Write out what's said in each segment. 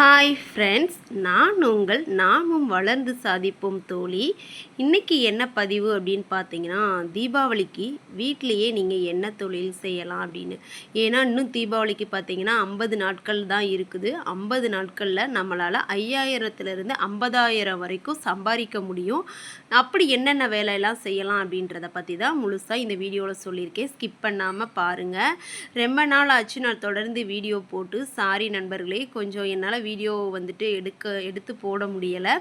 Hi friends நான் உங்கள் நாமும் வளர்ந்து சாதிப்போம் தோழி. இன்றைக்கி என்ன பதிவு அப்படின்னு பார்த்தீங்கன்னா தீபாவளிக்கு வீட்டிலையே நீங்கள் என்ன தொழில் செய்யலாம் அப்படின்னு. ஏன்னா இன்னும் தீபாவளிக்கு பார்த்தீங்கன்னா ஐம்பது நாட்கள் தான் இருக்குது. ஐம்பது நாட்களில் நம்மளால் ஐயாயிரத்துலேருந்து ஐம்பதாயிரம் வரைக்கும் சம்பாதிக்க முடியும். அப்படி என்னென்ன வேலையெல்லாம் செய்யலாம் அப்படின்றத பற்றி தான் முழுசாக இந்த வீடியோவில் சொல்லியிருக்கேன். ஸ்கிப் பண்ணாமல் பாருங்கள் ரொம்ப நாள் ஆச்சு நான் தொடர்ந்து வீடியோ போட்டு. சாரி நண்பர்களே கொஞ்சம் என்னால் வீடியோ வந்துட்டு எடுக்க எடுத்து போட முடியலை.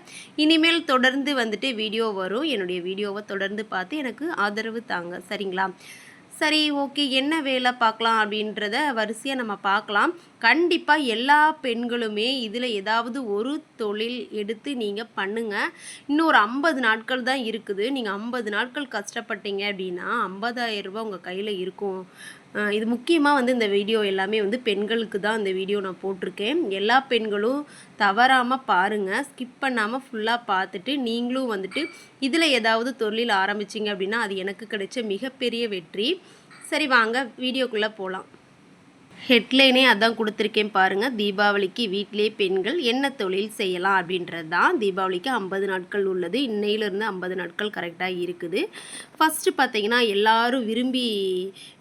இனிமேல் தொடர்ந்து வந்துட்டு வீடியோ வரும். என்னுடைய வீடியோவை தொடர்ந்து பார்த்து எனக்கு ஆதரவு தாங்க. சரிங்களா? சரி ஓகே. என்ன வேலை பார்க்கலாம் அப்படின்றத வரிசையாக நம்ம பார்க்கலாம். கண்டிப்பாக எல்லா பெண்களுமே இதில் ஏதாவது ஒரு தொழில் எடுத்து நீங்கள் பண்ணுங்கள் இன்னும் ஒரு ஐம்பது நாட்கள் தான் இருக்குது. நீங்கள் ஐம்பது நாட்கள் கஷ்டப்பட்டீங்க அப்படின்னா ஐம்பதாயிரம் ரூபாய் உங்கள் கையில் இருக்கும். இது முக்கியமாக வந்து இந்த வீடியோ எல்லாமே வந்து பெண்களுக்கு தான் இந்த வீடியோ நான் போட்டிருக்கேன். எல்லா பெண்களும் தவறாமல் பாருங்கள் ஸ்கிப் பண்ணாமல் ஃபுல்லாக பார்த்துட்டு நீங்களும் வந்துட்டு இதில் ஏதாவது தொழில் ஆரம்பிச்சிங்க அப்படின்னா அது எனக்கு கிடைச்ச மிகப்பெரிய வெற்றி. சரி வாங்க வீடியோக்குள்ளே போகலாம் ஹெட்லைனே அதான் கொடுத்துருக்கேன் பாருங்கள் தீபாவளிக்கு வீட்டிலே பெண்கள் என்ன தொழில் செய்யலாம் அப்படின்றது தான். தீபாவளிக்கு ஐம்பது நாட்கள் உள்ளது. இன்னையிலிருந்து ஐம்பது நாட்கள் கரெக்டாக இருக்குது. ஃபஸ்ட்டு பார்த்தீங்கன்னா எல்லோரும் விரும்பி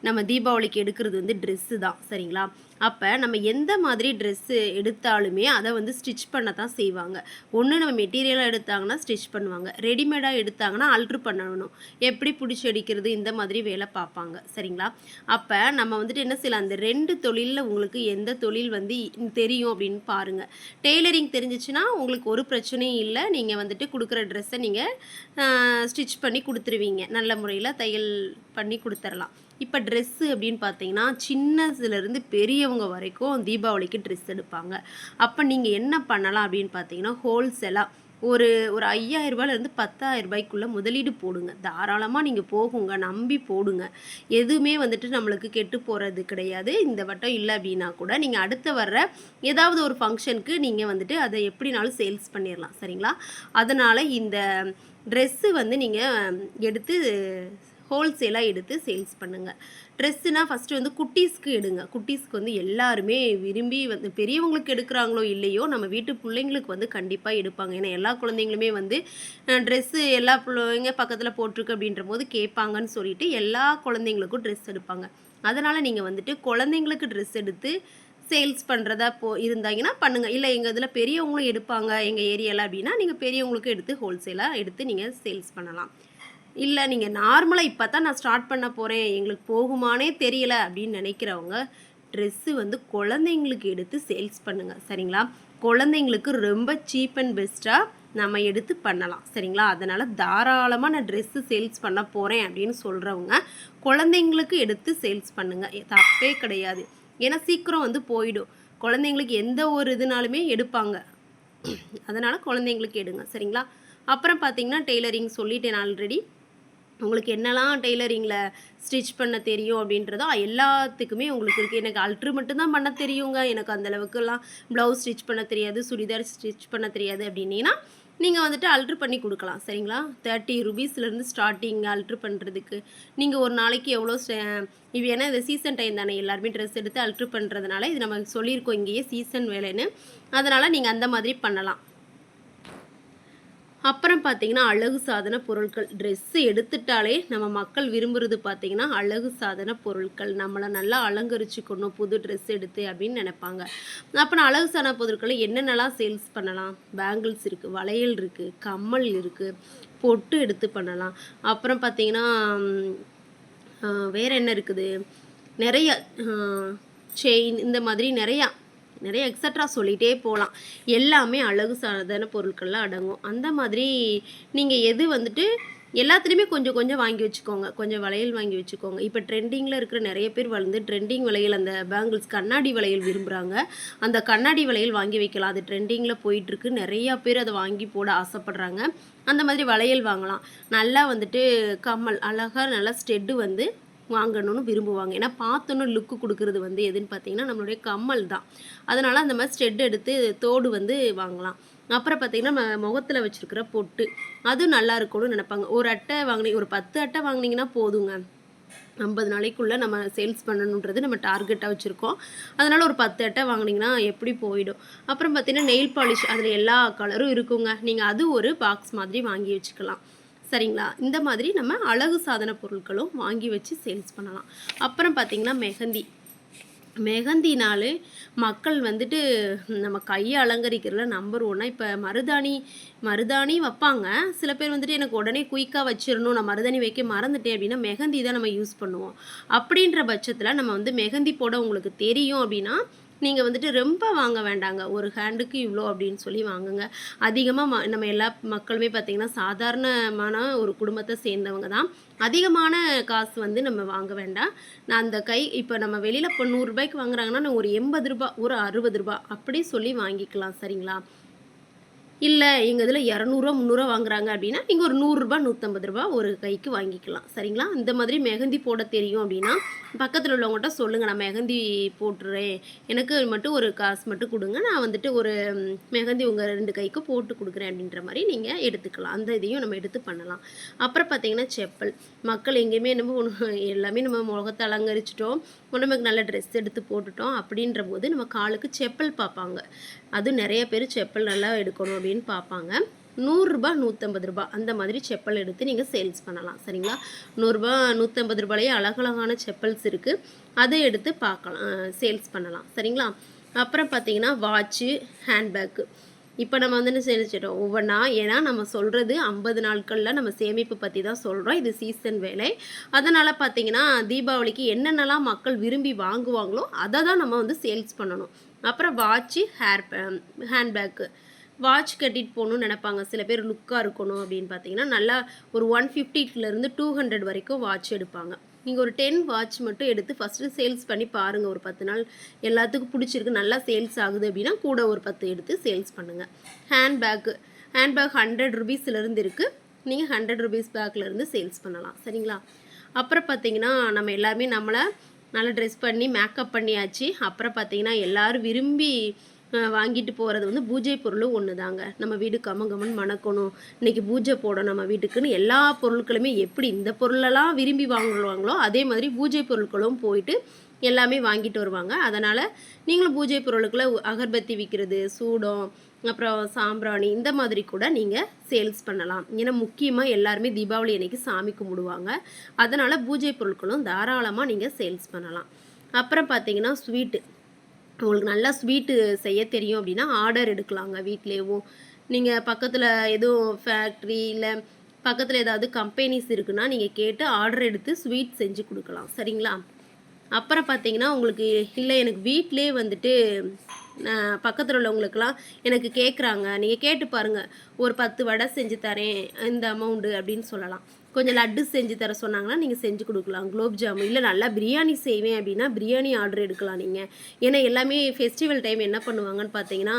நம்ம தீபாவளிக்கு எடுக்கிறது வந்து ட்ரெஸ்ஸு தான். சரிங்களா? அப்போ நம்ம எந்த மாதிரி ட்ரெஸ்ஸு எடுத்தாலுமே அதை வந்து ஸ்டிச் பண்ண தான் செய்வாங்க. ஒன்று நம்ம மெட்டீரியலாக எடுத்தாங்கன்னா ஸ்டிச் பண்ணுவாங்க. ரெடிமேடாக எடுத்தாங்கன்னா அல்ட்ரு பண்ணணும். எப்படி பிடிச்சி அடிக்கிறது இந்த மாதிரி வேலை பார்ப்பாங்க. சரிங்களா? அப்போ நம்ம வந்துட்டு என்ன செய்யலாம்? அந்த ரெண்டு தொழிலில் உங்களுக்கு எந்த தொழில் வந்து தெரியும் அப்படின்னு பாருங்கள் டெய்லரிங் தெரிஞ்சிச்சுன்னா உங்களுக்கு ஒரு பிரச்சனையும் இல்லை. நீங்கள் வந்துட்டு கொடுக்குற ட்ரெஸ்ஸை நீங்கள் ஸ்டிச் பண்ணி கொடுத்துருவீங்க. நல்ல முறையில் தையல் பண்ணி கொடுத்துடலாம் இப்போ ட்ரெஸ்ஸு அப்படின்னு பார்த்தீங்கன்னா சின்னதுலேருந்து பெரியவங்க வரைக்கும் தீபாவளிக்கு ட்ரெஸ் எடுப்பாங்க. அப்போ நீங்கள் என்ன பண்ணலாம் அப்படின்னு பார்த்தீங்கன்னா ஹோல்சேலாக ஒரு ஒரு ஐயாயிரரூபாலேருந்து பத்தாயிரம் ரூபாய்க்குள்ளே முதலீடு போடுங்க. தாராளமாக நீங்கள் போகுங்க நம்பி போடுங்க. எதுவுமே வந்துட்டு நம்மளுக்கு கெட்டு போகிறது கிடையாது. இந்த வட்டம் இல்லை அப்படின்னா கூட நீங்கள் அடுத்து வர்ற ஏதாவது ஒரு ஃபங்க்ஷனுக்கு நீங்கள் வந்துட்டு அதை எப்படினாலும் சேல்ஸ் பண்ணிடலாம் சரிங்களா? அதனால் இந்த ட்ரெஸ்ஸு வந்து நீங்கள் எடுத்து ஹோல்சேலாக எடுத்து சேல்ஸ் பண்ணுங்கள் ட்ரெஸ்ஸுனால் ஃபஸ்ட்டு வந்து குட்டீஸ்க்கு எடுங்க. குட்டீஸ்க்கு வந்து எல்லாருமே விரும்பி வந்து பெரியவங்களுக்கு எடுக்கிறாங்களோ இல்லையோ நம்ம வீட்டு பிள்ளைங்களுக்கு வந்து கண்டிப்பாக எடுப்பாங்க. ஏன்னா எல்லா குழந்தைங்களுமே வந்து ட்ரெஸ்ஸு எல்லா பிள்ளைங்க பக்கத்தில் போட்டிருக்கு அப்படின்ற போது கேட்பாங்கன்னு சொல்லிட்டு எல்லா குழந்தைங்களுக்கும் ட்ரெஸ் எடுப்பாங்க. அதனால் நீங்கள் வந்துட்டு குழந்தைங்களுக்கு ட்ரெஸ் எடுத்து சேல்ஸ் பண்ணுறதா போ இருந்தாங்கன்னா பண்ணுங்கள் இல்லை எங்கள் இதில் பெரியவங்களும் எடுப்பாங்க எங்கள் ஏரியாவில் அப்படின்னா நீங்கள் பெரியவங்களுக்கும் எடுத்து ஹோல்சேலாக எடுத்து நீங்கள் சேல்ஸ் பண்ணலாம். இல்லை நீங்கள் நார்மலாக இப்போ தான் நான் ஸ்டார்ட் பண்ண போகிறேன் எங்களுக்கு போகுமானே தெரியல அப்படின்னு நினைக்கிறவங்க ட்ரெஸ்ஸு வந்து குழந்தைங்களுக்கு எடுத்து சேல்ஸ் பண்ணுங்கள் சரிங்களா? குழந்தைங்களுக்கு ரொம்ப சீப் அண்ட் பெஸ்ட்டாக நம்ம எடுத்து பண்ணலாம். சரிங்களா? அதனால் தாராளமாக நான் ட்ரெஸ்ஸு சேல்ஸ் பண்ண போகிறேன் அப்படின்னு சொல்கிறவங்க குழந்தைங்களுக்கு எடுத்து சேல்ஸ் பண்ணுங்கள் தப்பே கிடையாது. ஏன்னா சீக்கிரம் வந்து போயிடும். குழந்தைங்களுக்கு எந்த ஒரு இதுனாலுமே எடுப்பாங்க. அதனால் குழந்தைங்களுக்கு எடுங்க. சரிங்களா? அப்புறம் பார்த்தீங்கன்னா டெய்லரிங் சொல்லிட்டேன் ஆல்ரெடி உங்களுக்கு என்னெல்லாம் டெய்லரிங்கில் ஸ்டிச் பண்ண தெரியும் அப்படின்றதோ எல்லாத்துக்குமே உங்களுக்கு இருக்குது எனக்கு அல்ட்ரு மட்டும்தான் பண்ண தெரியுங்க. எனக்கு அந்தளவுக்குலாம் ப்ளவுஸ் ஸ்டிச் பண்ண தெரியாது சுடிதார் ஸ்டிச் பண்ண தெரியாது அப்படின்னீங்கன்னா நீங்கள் வந்துட்டு அல்ட்ரு பண்ணி கொடுக்கலாம். சரிங்களா? தேர்ட்டி ருபீஸ்லேருந்து ஸ்டார்டிங் அல்ட்ரு பண்ணுறதுக்கு நீங்கள் ஒரு நாளைக்கு எவ்வளோ இது ஏன்னா இந்த சீசன் டைம் தானே. எல்லாருமே ட்ரெஸ் எடுத்து அல்ட்ரு பண்ணுறதுனால இது நம்ம சொல்லியிருக்கோம் இங்கேயே சீசன் வேலைன்னு. அதனால் நீங்கள் அந்த மாதிரி பண்ணலாம். அப்புறம் பார்த்தீங்கன்னா அழகு சாதன பொருட்கள். ட்ரெஸ்ஸு எடுத்துட்டாலே நம்ம மக்கள் விரும்புறது பார்த்தீங்கன்னா அழகு சாதன பொருட்கள். நம்மளை நல்லா அலங்கரிச்சுக்கணும் புது ட்ரெஸ் எடுத்து அப்படின்னு நினைப்பாங்க. அப்புறம் அழகு சாதன பொருட்களை என்னென்னலாம் சேல்ஸ் பண்ணலாம்? பேங்கிள்ஸ் இருக்குது வளையல் இருக்குது கம்மல் இருக்குது பொட்டு எடுத்து பண்ணலாம். அப்புறம் பார்த்தீங்கன்னா வேறு என்ன இருக்குது? நிறைய செயின் இந்த மாதிரி நிறையா நிறைய எக்ஸட்ரா சொல்லிகிட்டே போகலாம் எல்லாமே அழகு சாதன பொருட்கள்லாம் அடங்கும். அந்த மாதிரி நீங்கள் எது வந்துட்டு எல்லாத்துலேயுமே கொஞ்சம் கொஞ்சம் வாங்கி வச்சுக்கோங்க. கொஞ்சம் வளையல் வாங்கி வச்சுக்கோங்க. இப்போ ட்ரெண்டிங்கில் இருக்கிற நிறைய பேர் வந்து ட்ரெண்டிங் வளையல் அந்த பேங்கிள்ஸ் கண்ணாடி வளையல் விரும்புகிறாங்க அந்த கண்ணாடி வளையல் வாங்கி வைக்கலாம். அது ட்ரெண்டிங்கில் போயிட்டுருக்கு. நிறையா பேர் அதை வாங்கி போட ஆசைப்பட்றாங்க. அந்த மாதிரி வளையல் வாங்கலாம். நல்லா வந்துட்டு கம்மல் அழகாக நல்லா ஸ்டெட்டு வந்து வாங்கணும்னு விரும்புவாங்க. ஏன்னா பார்த்தோன்னு லுக்கு கொடுக்குறது வந்து எதுன்னு பார்த்தீங்கன்னா நம்மளுடைய கம்மல் தான். அதனால் அந்த மாதிரி ஸ்டெட் எடுத்து தோடு வந்து வாங்கலாம். அப்புறம் பார்த்தீங்கன்னா நம்ம முகத்தில் வச்சுருக்கிற பொட்டு அதுவும் நல்லா இருக்கும்னு நினைப்பாங்க. ஒரு அட்டை வாங்கினீங்க ஒரு பத்து அட்டை வாங்குனீங்கன்னா போதுங்க. ஐம்பது நாளைக்குள்ளே நம்ம சேல்ஸ் பண்ணணுன்றது நம்ம டார்கெட்டாக வச்சுருக்கோம். அதனால் ஒரு பத்து அட்டை வாங்கினீங்கன்னா எப்படி போயிடும். அப்புறம் பார்த்தீங்கன்னா நெயில் பாலிஷ் அதில் எல்லா கலரும் இருக்குங்க. நீங்கள் அது ஒரு பாக்ஸ் மாதிரி வாங்கி வச்சுக்கலாம். சரிங்களா? இந்த மாதிரி நம்ம அழகு சாதன பொருட்களும் வாங்கி வச்சு சேல்ஸ் பண்ணலாம். அப்புறம் பார்த்திங்கன்னா மெஹந்தி. மெஹந்தினாலே மக்கள் வந்துட்டு நம்ம கையை அலங்கரிக்கிறதுல நம்பர் ஒன்னாக இப்போ மருதாணி மருதாணி வைப்பாங்க. சில பேர் வந்துட்டு எனக்கு உடனே குயிக்காக வச்சிடணும் நான் மருதாணி வைக்க மறந்துட்டேன் அப்படின்னா மெஹந்தி தான் நம்ம யூஸ் பண்ணுவோம். அப்படின்ற பட்சத்தில் நம்ம வந்து மெஹந்தி போட உங்களுக்கு தெரியும் அப்படின்னா நீங்கள் வந்துட்டு ரொம்ப வாங்க வேண்டாங்க. ஒரு ஹேண்டுக்கு இவ்வளோ அப்படின்னு சொல்லி வாங்குங்க. அதிகமாக நம்ம எல்லா மக்களுமே பார்த்திங்கன்னா சாதாரணமான ஒரு குடும்பத்தை சேர்ந்தவங்க தான். அதிகமான காசு வந்து நம்ம வாங்க வேண்டாம். நான் அந்த கை இப்போ நம்ம வெளியில் இப்போ நூறுரூபாய்க்கு வாங்குறாங்கன்னா நான் ஒரு எண்பது ரூபா ஒரு அறுபது ரூபா அப்படி சொல்லி வாங்கிக்கலாம் சரிங்களா? இல்லை எங்கள் இதில் இரநூறுவா முந்நூறுவா வாங்குறாங்க அப்படின்னா நீங்கள் ஒரு நூறுரூபா நூற்றம்பது ரூபா ஒரு கைக்கு வாங்கிக்கலாம். சரிங்களா? இந்த மாதிரி மெஹந்தி போட தெரியும் அப்படின்னா பக்கத்தில் உள்ளவங்கள்ட்ட சொல்லுங்கள் நான் மெஹந்தி போட்டுறேன். எனக்கு மட்டும் ஒரு காசு மட்டும் கொடுங்க. நான் வந்துட்டு ஒரு மெஹந்தி உங்கள் ரெண்டு கைக்கு போட்டு கொடுக்குறேன் அப்படின்ற மாதிரி நீங்கள் எடுத்துக்கலாம். அந்த இதையும் நம்ம எடுத்து பண்ணலாம். அப்புறம் பார்த்தீங்கன்னா செப்பல். மக்கள் எங்கேயுமே நம்ம ஒன்று எல்லாமே நம்ம முகத்தை அலங்கரிச்சிட்டோம். உடம்புக்கு நல்ல ட்ரெஸ் எடுத்து போட்டுட்டோம் அப்படின்ற போது நம்ம காலுக்கு செப்பல் பார்ப்பாங்க. அது நிறைய பேர் செப்பல் நல்லா எடுக்கணும் அப்படின்னு பார்ப்பாங்க. நூறுரூபா நூற்றம்பது ரூபா அந்த மாதிரி செப்பல் எடுத்து நீங்கள் சேல்ஸ் பண்ணலாம். சரிங்களா? நூறுரூபா நூற்றம்பது ரூபாயிலேயே அழகழகான செப்பல்ஸ் இருக்குது அதை எடுத்து பார்க்கலாம் சேல்ஸ் பண்ணலாம். சரிங்களா? அப்புறம் பார்த்தீங்கன்னா வாட்ச்சு ஹேண்ட்பேக்கு இப்போ நம்ம வந்து என்ன செஞ்சிட்டோம்? ஒவ்வொன்றா ஏன்னா நம்ம சொல்கிறது ஐம்பது நாட்களில் நம்ம சேமிப்பு பற்றி தான் சொல்கிறோம் இது சீசன் வேலை. அதனால் பார்த்தீங்கன்னா தீபாவளிக்கு என்னென்னலாம் மக்கள் விரும்பி வாங்குவாங்களோ அதை தான் நம்ம வந்து சேல்ஸ் பண்ணணும். அப்புறம் வாட்ச்சு ஹேர் ஹேண்ட்பேக்கு வாட்ச் கட்டிட்டு போகணும்னு நினைப்பாங்க. சில பேர் லுக்காக இருக்கணும் அப்படின்னு பார்த்தீங்கன்னா நல்லா ஒரு ஒன் ஃபிஃப்டிலேருந்து டூ ஹண்ட்ரட் வரைக்கும் வாட்ச் எடுப்பாங்க. நீங்கள் ஒரு டென் வாட்ச் மட்டும் எடுத்து ஃபஸ்ட்டு சேல்ஸ் பண்ணி பாருங்கள் ஒரு பத்து நாள் எல்லாத்துக்கும் பிடிச்சிருக்கு நல்லா சேல்ஸ் ஆகுது அப்படின்னா கூட ஒரு பத்து எடுத்து சேல்ஸ் பண்ணுங்கள் ஹேண்ட்பேக்கு ஹேண்ட்பேக் ஹண்ட்ரட் ருபீஸ்லேருந்து இருக்குது நீங்கள் ஹண்ட்ரட் ருபீஸ் பேக்லேருந்து சேல்ஸ் பண்ணலாம். சரிங்களா? அப்புறம் பார்த்தீங்கன்னா நம்ம எல்லாருமே நம்மளை நல்லா ட்ரெஸ் பண்ணி மேக்கப் பண்ணியாச்சு. அப்புறம் பார்த்தீங்கன்னா எல்லோரும் விரும்பி வாங்கிட்டு போகிறது வந்து பூஜை பொருளும் ஒன்று தாங்க நம்ம வீடு கமகமன் மணக்கணும். இன்னைக்கு பூஜை போடணும் நம்ம வீட்டுக்குன்னு எல்லா பொருட்களுமே எப்படி இந்த பொருளெல்லாம் விரும்பி வாங்குவாங்களோ அதே மாதிரி பூஜை பொருட்களும் போயிட்டு எல்லாமே வாங்கிட்டு வருவாங்க. அதனால் நீங்களும் பூஜை பொருளுக்குள்ள அகர்பத்தி விற்கிறது சூடம் அப்புறம் சாம்பிராணி இந்த மாதிரி கூட நீங்கள் சேல்ஸ் பண்ணலாம். ஏன்னா முக்கியமாக எல்லாருமே தீபாவளி அன்னைக்கு சாமி கும்பிடுவாங்க. அதனால் பூஜை பொருட்களும் தாராளமாக நீங்கள் சேல்ஸ் பண்ணலாம். அப்புறம் பார்த்தீங்கன்னா ஸ்வீட்டு. உங்களுக்கு நல்லா ஸ்வீட்டு செய்ய தெரியும் அப்படின்னா ஆர்டர் எடுக்கலாங்க வீட்லேயும். நீங்கள் பக்கத்தில் எதுவும் ஃபேக்ட்ரி இல்லை பக்கத்தில் ஏதாவது கம்பெனிஸ் இருக்குன்னா நீங்கள் கேட்டு ஆர்டர் எடுத்து ஸ்வீட் செஞ்சு கொடுக்கலாம். சரிங்களா? அப்புறம் பார்த்தீங்கன்னா உங்களுக்கு இல்லை எனக்கு வீட்டிலே வந்துட்டு பக்கத்தில் உள்ளவங்களுக்கெல்லாம் எனக்கு கேட்குறாங்க நீங்கள் கேட்டு பாருங்கள் ஒரு பத்து வடை செஞ்சு தரேன் இந்த அமௌண்ட்டு அப்படின்னு சொல்லலாம். கொஞ்சம் லட்டு செஞ்சு தர சொன்னாங்கன்னா நீங்கள் செஞ்சு கொடுக்கலாம். குலோப் ஜாமுன் இல்லை நல்லா பிரியாணி செய்வேன் அப்படின்னா பிரியாணி ஆர்டர் எடுக்கலாம் நீங்கள் ஏன்னா எல்லாமே ஃபெஸ்டிவல் டைம் என்ன பண்ணுவாங்கன்னு பார்த்தீங்கன்னா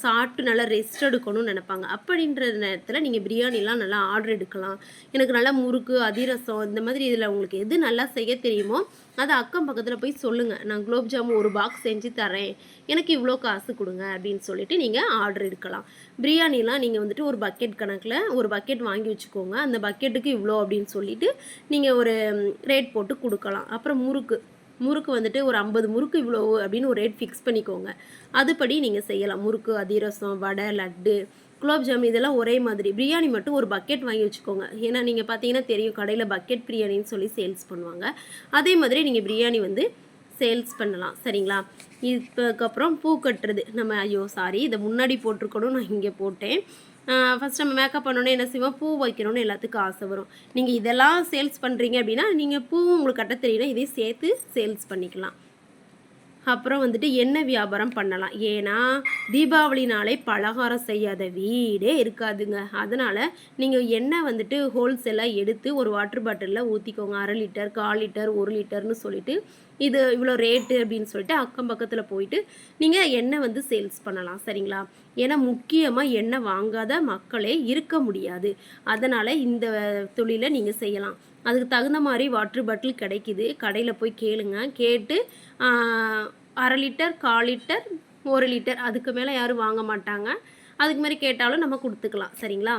சாப்பிட்டு நல்லா ரெஸ்ட் எடுக்கணும்னு நினைப்பாங்க. அப்படின்ற நேரத்தில் நீங்கள் பிரியாணிலாம் நல்லா ஆர்டர் எடுக்கலாம். எனக்கு நல்லா முறுக்கு அதிரசம் இந்த மாதிரி இதில் உங்களுக்கு எது நல்லா செய்ய தெரியுமோ அதை அக்கம் பக்கத்தில் போய் சொல்லுங்கள் நான் குலோப் ஜாமுன் ஒரு பாக்ஸ் செஞ்சு தரேன். எனக்கு இவ்வளோ காசு கொடுங்க அப்படின்னு சொல்லிட்டு நீங்கள் ஆர்டர் எடுக்கலாம். பிரியாணிலாம் நீங்கள் வந்துட்டு ஒரு பக்கெட் கணக்கில் ஒரு பக்கெட் வாங்கி வச்சுக்கோங்க. அந்த பக்கெட்டுக்கு இவ்வளோ அப்படின்னு சொல்லிட்டு நீங்கள் ஒரு ரேட் போட்டு கொடுக்கலாம். அப்புறம் முறுக்கு. முறுக்கு வந்துட்டு ஒரு ஐம்பது முறுக்கு இவ்வளோ அப்படின்னு ஒரு ரேட் ஃபிக்ஸ் பண்ணிக்கோங்க. அதுபடி நீங்கள் செய்யலாம். முறுக்கு அதிரசம் வடை லட்டு குலோப்ஜாம் இதெல்லாம் ஒரே மாதிரி. பிரியாணி மட்டும் ஒரு பக்கெட் வாங்கி வச்சுக்கோங்க. ஏன்னா நீங்கள் பார்த்தீங்கன்னா தெரியும் கடையில் பக்கெட் பிரியாணின்னு சொல்லி சேல்ஸ் பண்ணுவாங்க. அதே மாதிரி நீங்கள் பிரியாணி வந்து சேல்ஸ் பண்ணலாம். சரிங்களா? இதுக்கப்புறம் பூ கட்டுறது. நம்ம ஐயோ சாரி இதை முன்னாடி போட்டிருக்கணும் நான் இங்கே போட்டேன். ஃபஸ்ட் நம்ம மேக்கப் பண்ணோன்னே என்ன செய்வோம்? பூ வைக்கணும்னு எல்லாத்துக்கும் ஆசை வரும். நீங்கள் இதெல்லாம் சேல்ஸ் பண்ணுறீங்க அப்படின்னா நீங்கள் பூவும் உங்களுக்கு கட்ட தெரியல இதையும் சேர்த்து சேல்ஸ் பண்ணிக்கலாம். அப்புறம் வந்துட்டு எண்ணெய் வியாபாரம் பண்ணலாம்? ஏன்னா தீபாவளினாலே பலகாரம் செய்யாத வீடே இருக்காதுங்க. அதனால் நீங்கள் எண்ணெய் வந்துட்டு ஹோல்சேலாக எடுத்து ஒரு வாட்டர் பாட்டிலில் ஊற்றிக்கோங்க அரை லிட்டர் கால் லிட்டர் ஒரு லிட்டர்னு சொல்லிட்டு இது இவ்வளோ ரேட்டு அப்படின்னு சொல்லிட்டு அக்கம் பக்கத்தில் போயிட்டு நீங்கள் எண்ணெய் வந்து சேல்ஸ் பண்ணலாம்? சரிங்களா? ஏன்னா முக்கியமாக எண்ணெய் வாங்காத மக்களே இருக்க முடியாது. அதனால் இந்த தொழிலை நீங்கள் செய்யலாம். அதுக்கு தகுந்த மாதிரி வாட்டர் பாட்டில் கிடைக்குது. கடையில் போய் கேளுங்க. கேட்டு அரை லிட்டர் கால் லிட்டர் ஒரு லிட்டர் அதுக்கு மேலே யாரும் வாங்க மாட்டாங்க. அதுக்கு மாதிரி கேட்டாலும் நம்ம கொடுத்துக்கலாம். சரிங்களா?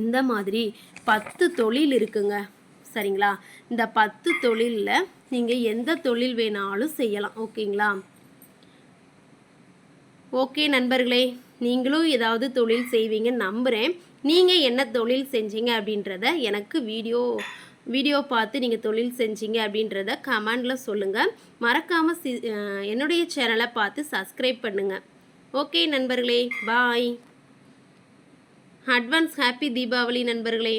இந்த மாதிரி பத்து தொழில் இருக்குங்க. சரிங்களா? இந்த பத்து தொழிலில் நீங்கள் எந்த தொழில் வேணாலும் செய்யலாம். ஓகேங்களா? ஓகே நண்பர்களே. நீங்களும் ஏதாவது தொழில் செய்வீங்கன்னு நம்புகிறேன் நீங்கள் என்ன தொழில் செஞ்சீங்க அப்படின்றத எனக்கு வீடியோ வீடியோ பார்த்து நீங்கள் தொழில் செஞ்சீங்க அப்படின்றத கமெண்டில் சொல்லுங்கள் மறக்காமல் சி என்னுடைய சேனலை பார்த்து சப்ஸ்கிரைப் பண்ணுங்கள் ஓகே நண்பர்களே பாய். அட்வான்ஸ் ஹாப்பி தீபாவளி நண்பர்களே.